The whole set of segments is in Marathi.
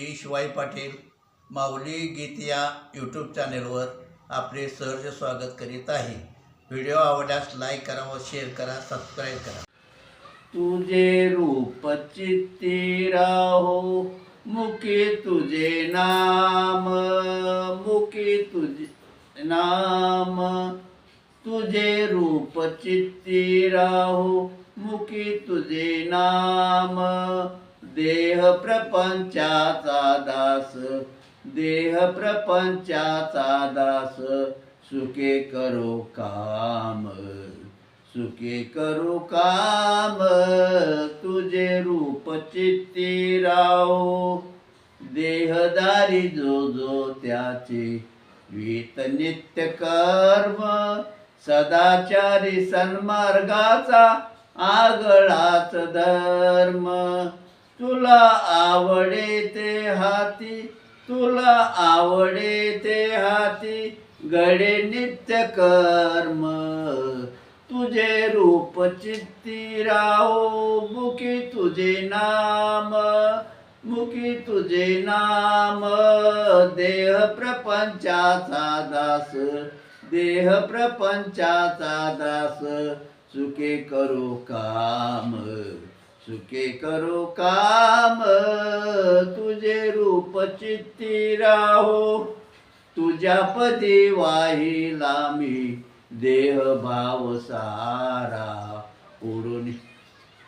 मी शिवाई पाटील माऊली गीत या यूट्यूब चॅनेलवर आपले सहर्ष स्वागत करीत आहे. व्हिडिओ आवडल्यास लाईक करा व शेअर करा सबस्क्राईब करा. तुझे रूप चित्ती राहो मुखी तुझे नाम मुखी तुझे नाम. तुझे रूप चित्ती राहो मुखी तुझे नाम. देह प्रपंचाचा दास देह प्रपंचाचा दास सुखे करो काम सुखे करू काम तुझे रूप चित्ती राहो. देहदारी जो जो त्याचे वीत नित्य कर्म सदाचारी सन्मार्गाचा आगळाच धर्म. तुला आवडे ते हाती तुला आवडे ते हाती गडे नित्य कर्म. तुझे रूप चित्ती राहो मुखी तुझे नाम मुखी तुझे नाम. देह प्रपंचाचा दास देह प्रपंचाचा दास चुके करो काम. चुके करो काम तुझे रूप चित्ती राहो. तुझ्या पदी वाहिला मी देह भाव सारा. उडून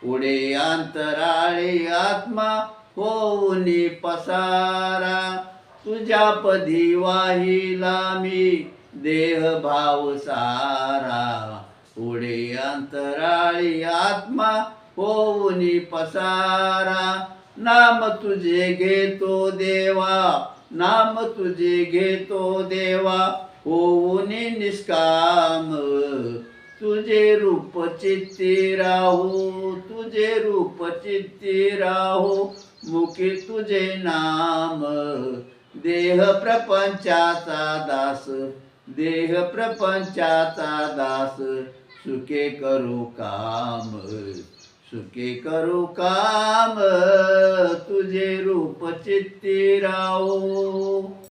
उडे अंतराळे आत्मा होऊन पसारा. तुझ्या पदी वाहिला मी देह भाव सारा. उडे अंतराळी आत्मा होऊनी पसारा नाम तुझे घेतो देवा नाम तुझे घेतो देवा होऊनी निष्काम तुझे रूप चित्ती राहू तुझे रूप चित्ती राहू मुखी तुझे नाम देह प्रपंचाचा दास देह प्रपंचाचा दास सुखे करू काम. सुखे करू काम तुझे रूप चित्ती राहू.